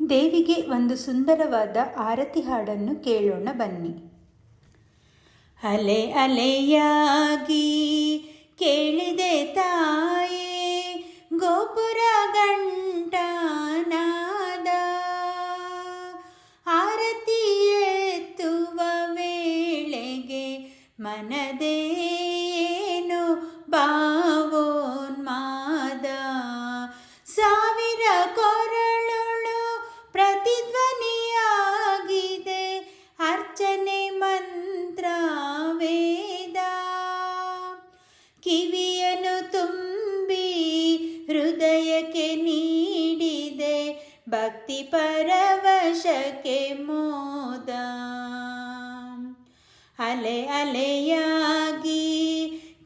ದೇವಿಗೆ ಒಂದು ಸುಂದರವಾದ ಆರತಿ ಹಾಡನ್ನು ಕೇಳೋಣ ಬನ್ನಿ. ಅಲೆ ಅಲೆಯಾಗಿ ಕೇಳಿದೆ ತಾಯಿ, ಗೋಪುರ ಗಂಟನಾದ ಆರತಿ ಎತ್ತುವ ವೇಳೆಗೆ ಮನದೇನು ಭಕ್ತಿ ಪರವಶಕ್ಕೆ ಮೋದ. ಅಲೆ ಅಲೆಯಾಗಿ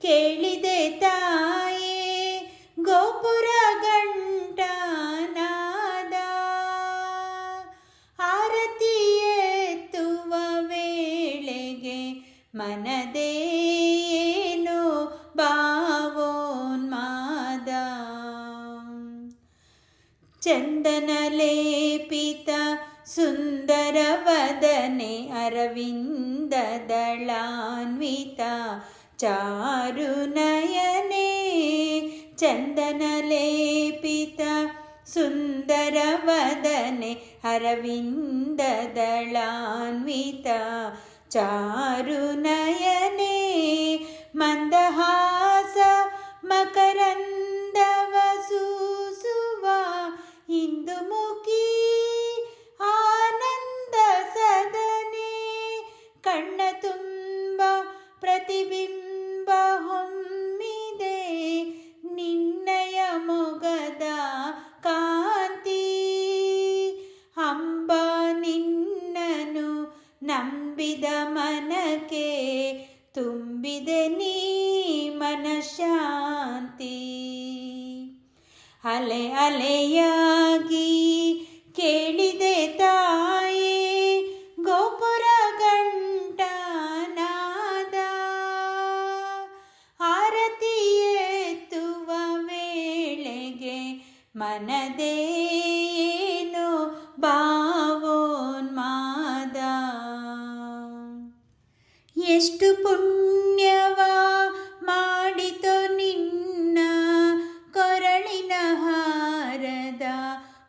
ಕೇಳಿದೆ ತಾಯೇ ಗೋಪುರ ಗಂಟನಾದ ಆರತಿ ಎತ್ತುವ ವೇಳೆಗೆ ಮನದೇನೋ ಭಾವೋನ್ಮಾದ ಚಂದನ ಲೇಪಿತ ಸುಂದರ ವದನೆ ಅರವಿಂದ ದಳಾನ್ವಿತ ಚಾರು ನಯನೆ ಚಂದನ ನಂಬಿದ ಮನಕ್ಕೆ ತುಂಬಿದೆ ನೀ ಮನಶಾಂತಿ. ಅಲೆ ಅಲೆಯಾಗಿ ಕೇಳಿದೆ ತಾಯೇ, ಗೋಪುರ ಗಂಟನಾದ ಆರತಿ ಎತ್ತುವ ವೇಳೆಗೆ ಮನದೇನು ಭಾವೋನ್ಮಾದ ಎಷ್ಟು ಪುಣ್ಯವ ಮಾಡಿತೋ ನಿನ್ನ ಕೊರಳಿನ ಹಾರದ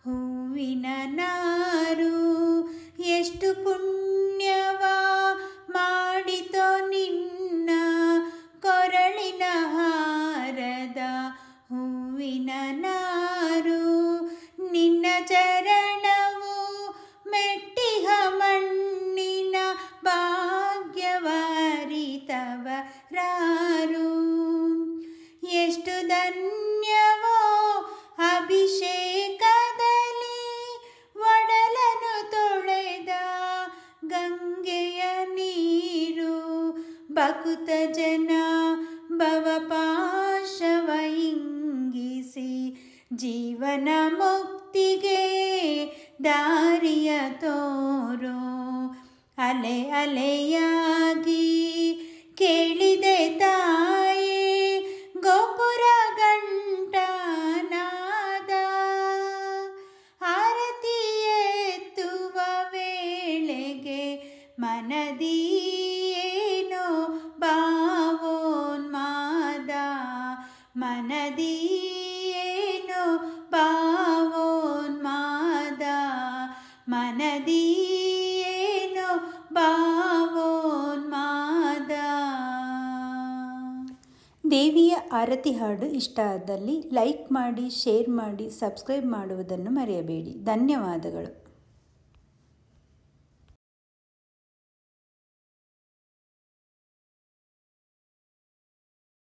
ಹೂವಿನ ನಾರು. ಎಷ್ಟು ಪುಣ್ಯವ ಎಷ್ಟು ಧನ್ಯವೋ ಅಭಿಷೇಕದಲ್ಲಿ ಒಡಲನು ತೊಳೆದ ಗಂಗೆಯ ನೀರು ಬಕುತ ಜನ ಭವಪಾಶವ ಜೀವನ ಮುಕ್ತಿಗೆ ದಾರಿಯ ತೋರೋ. ಅಲೆ ಅಲೆಯಾಗಿ ಮನದಿಯೇನೋ ಭಾವೋನ್ಮಾದ ಮನದಿಯೇನೋ ಭಾವೋನ್ಮಾದ ಮನದಿಯೇನೋ ಭಾವೋನ್ಮಾದ. ದೇವಿಯ ಆರತಿ ಹಾಡು ಇಷ್ಟ ಆದಲ್ಲಿ ಲೈಕ್ ಮಾಡಿ, ಶೇರ್ ಮಾಡಿ, ಸಬ್ಸ್ಕ್ರೈಬ್ ಮಾಡುವುದನ್ನು ಮರೆಯಬೇಡಿ. ಧನ್ಯವಾದಗಳು.